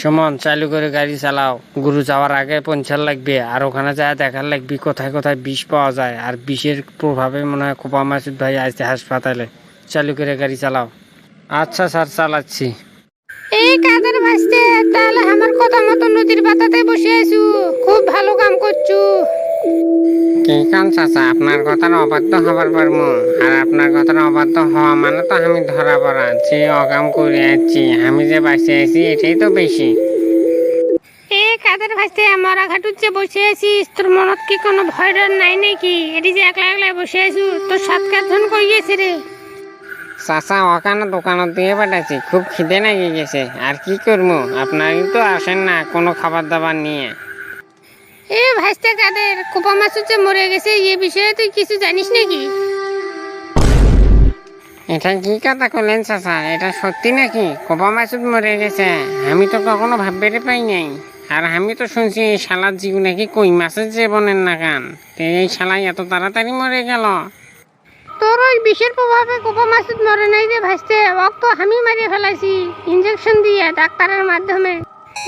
সুমন, চালু করে গাড়ি চালাও। গুরু যাওয়ার আগে পঞ্চার লাগবে, আর ওখানে যায় দেখার লাগবে কোথায় কোথায় বিষ পাওয়া যায়। আর বিষের প্রভাবে মনে হয় কোপা মাসুদ ভাই আসছে হাসপাতালে। চালু করে গাড়ি চালাও। আচ্ছা স্যার, চালাচ্ছি। এই কাদের ভাসতে তাহলে আমার কথা মতো নদীর পাতাতে বসে আছো। খুব ভালো কাম করছু। কি চাচা? আপনার কথার অবাধ্য হবার পারব আর আপনার কথার অবাধ্য হওয়া মানে তো আমি ধরা পড়া যে অকাম করে যাচ্ছি আমি যে বাঁচে আছি এটাই তো বেশি এই কাদের ভাসতে মরা ঘাটুর যে বসে আছিস তোর মনত কি কোনো ভয় ডর নাই নাকি? এটি যে একলা একলা বসে আছু তোর সাত ধন কই গেছে রে চাচা ওখানে দোকানত দিয়ে পাঠাচ্ছি খুব খিদে লেগে গেছে। আর কি করব আপনারই তো আসেন না কোনো খাবার দাবার নিয়ে। এ ভাসতে কাদের কোপা মাসুর যে মরে গেছে এ বিষয়ে তুই কিছু জানিস নাকি? এটা কি কথা করলেন চাচা? এটা সত্যি নাকি? কোপা মাসুদ মরে গেছে। আমি তো কখনো ভাববেরে পাই নাই। আর আমি তো শুনছি এই শালার জীব নাকি কই মাছের জীবনের না কান এই শালাই এত তাড়াতাড়ি মরে গেল। তোর ওই বিষের প্রভাবে কোপা মাসুদ মরে নাই রে ভাসতে ওক তো আমি মারিয়ে ফেলাইছি। ইঞ্জেকশন দিয়ে ডাক্তারের মাধ্যমে।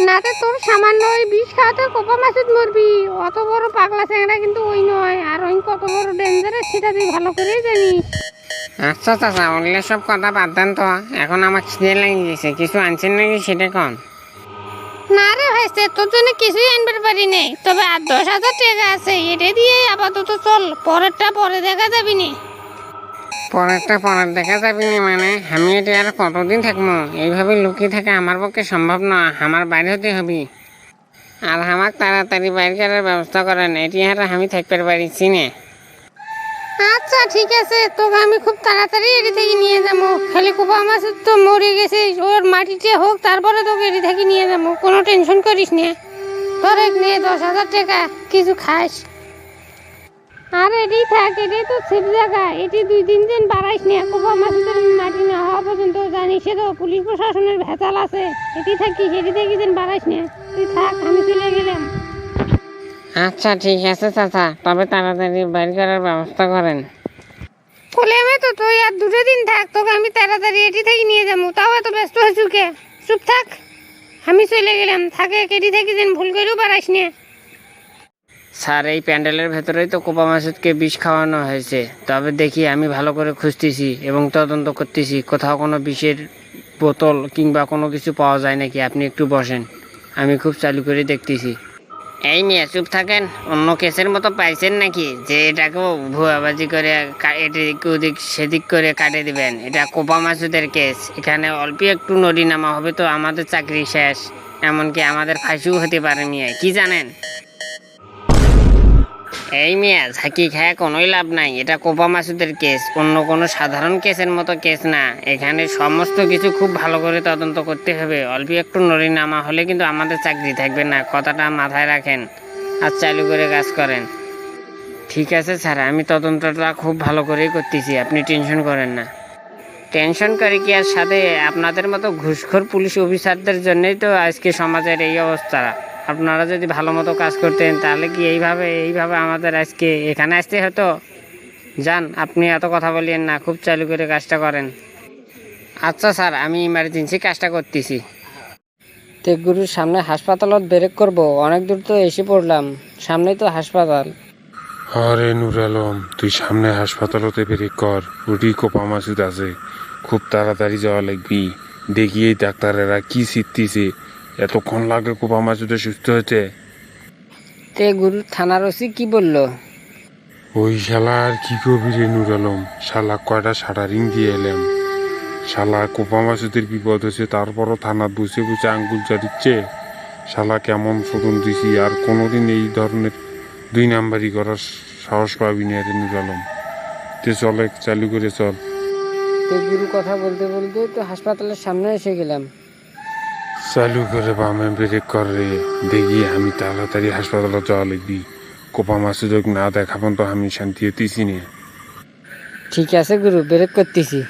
নাতে তোর সামান্য ওই বিষ খাওয়াতে কোপা মাসুদ মরবি। অত বড় পাগলা চ্যাংড়া কিন্তু ওই নয়। আর ওই কত বড় ডেঞ্জারাস সেটা তুই ভালো করেই জানিস। আচ্ছা চাচা ওগুলো সব কথা বাদ দেন তো। এখন আমার খিদে লেগে গেছে কিছু আনছেন নাকি সেটা কন? না রে ভাইস্তে তোর জন্য কিছুই আনবার পারি নেই। তবে আর দশ হাজার টাকা আছে। এটা দিয়ে আপাতত চল। পরেরটা পরে দেখা যাবি নি। পরেরটা পরের দেখা যাবি না মানে। আমি এটা আর কতদিন থাকব? এইভাবে লুকিয়ে থাকা আমার পক্ষে সম্ভব না। আমার বাইরে হতে হবে। আর আমার তাড়াতাড়ি বাইরে করার ব্যবস্থা করেন। এটি আর আমি থাকতে পারিছি না। আচ্ছা ঠিক আছে। তোকে আমি খুব তাড়াতাড়ি এটি থেকে নিয়ে যাব। খালি কোপা মাসুদ তো মরে গেছে। ওর মাটিতে হোক, তারপরে তোকে এটি থেকে নিয়ে যাব। কোনো টেনশন করিস না। তোর এক নে, দশ হাজার টাকা। কিছু খাস। এটি থাক এটি তো সেফ জায়গা। এটি দুই তিন দিন বাড়াইস না কোপা মাসুদের মাটি না হওয়া পর্যন্ত জানিস তো পুলিশ প্রশাসনের ভেতাল আছে। এটি থাকি এটি থেকে দিন বাড়াইস না? তুই থাক আমি চলে গেলাম। আচ্ছা ঠিক আছে চাচা তবে তাড়াতাড়ি বাইরে করার ব্যবস্থা করেন। বলে আমি তো তুই আর দুটো দিন থাক তোকে আমি তাড়াতাড়ি এটি থেকে নিয়ে যাব। তাও এত ব্যস্ত হয়েছু কে? চুপ থাক আমি চলে গেলাম। থাকে কেটি থেকে যেন ভুল করেও পারাইস না? স্যার, এই প্যান্ডেলের ভেতরেই তো কোপা মাসুদকে বিষ খাওয়ানো হয়েছে। তবে দেখি আমি ভালো করে খুঁজতেছি এবং তদন্ত করতেছি, কোথাও কোনো বিষের বোতল কিংবা কোনো কিছু পাওয়া যায় নাকি? আপনি একটু বসেন, আমি খুব চালু করে দেখতেছি। এই মেয়ে, চুপ থাকেন, অন্য কেসের মতো পাইছেন নাকি? যে এটাকেও ভুয়াবাজি করে এদিক ওদিক, সেদিক করে কাটে দিবেন। এটা কোপা মাসুদের কেস, এখানে অল্প একটু নদী নামা হবে তো আমাদের চাকরি শেষ, এমনকি আমাদের ফাঁসিও হতে পারে মেয়ে, কি জানেন? এই মিয়া, ঝাঁকি খায় কোনোই লাভ নাই। এটা কোপা মাসুদের কেস, অন্য কোনো সাধারণ কেসের মতো কেস না। এখানে সমস্ত কিছু খুব ভালো করে তদন্ত করতে হবে। অল্প একটু নড়ি নামা হলে কিন্তু আমাদের চাকরি থাকবে না। কথাটা মাথায় রাখেন আর চালু করে কাজ করেন। ঠিক আছে স্যার, আমি তদন্তটা খুব ভালো করেই করতেছি। আপনি টেনশন করেন না। টেনশন করে কি আর সাথে? আপনাদের মতো ঘুষখোর পুলিশ অফিসারদের জন্যই তো আজকে সমাজের এই অবস্থা। আপনারা যদি ভালো মতো কাজ করতেন, তাহলে কি এইভাবে এইভাবে আমাদের আজকে এখানে আসতে হতো? যান, আপনি এত কথা বলিয়েন না, খুব চালু করে কাজটা করেন। আচ্ছা স্যার, আমি ইমার্জেন্সি কাজটা করতেছি। তেগুরুর সামনে হাসপাতালত ব্রেক করব, অনেক দূর তো এসে পড়লাম, সামনেই তো হাসপাতাল। আরে নুর আলম, তুই সামনে হাসপাতালতে বেরিয়ে কর, ওটি কোপা মাসুদ আছে, খুব তাড়াতাড়ি যাওয়া লাগবি। দেখি এই ডাক্তারেরা কি শিখতেছে। এতক্ষণ লাগে কোপা মাসুদে সুস্থ হতে তে গুরু থানার ওসি কি বলল? ওই শালা আর কি করবি রে নুর আলম? শালা কয়টা সারা রিং দিয়ে এলাম শালা কোপা মাসুদের বিপদ হয়েছে তারপরও থানাত বসে বসে আঙ্গুল চাটিচ্ছে শালা কেমন শোধন দিছি আর কোনোদিন এই ধরনের দুই নাম্বারই করার সাহস পাবি না রে নুর আলম। তে চলে চালু করে চল। তে গুরু কথা বলতে বলতে তো হাসপাতালের সামনে এসে গেলাম। চালু করে বামে ব্রেক করে, দেখি আমি তাড়াতাড়ি হাসপাতালে যাওয়া লাগবি। কোপামা সুযোগ না দেখাবন তো আমি শান্তি হতেছি না। ঠিক আছে গুরু, ব্রেক করতেছি।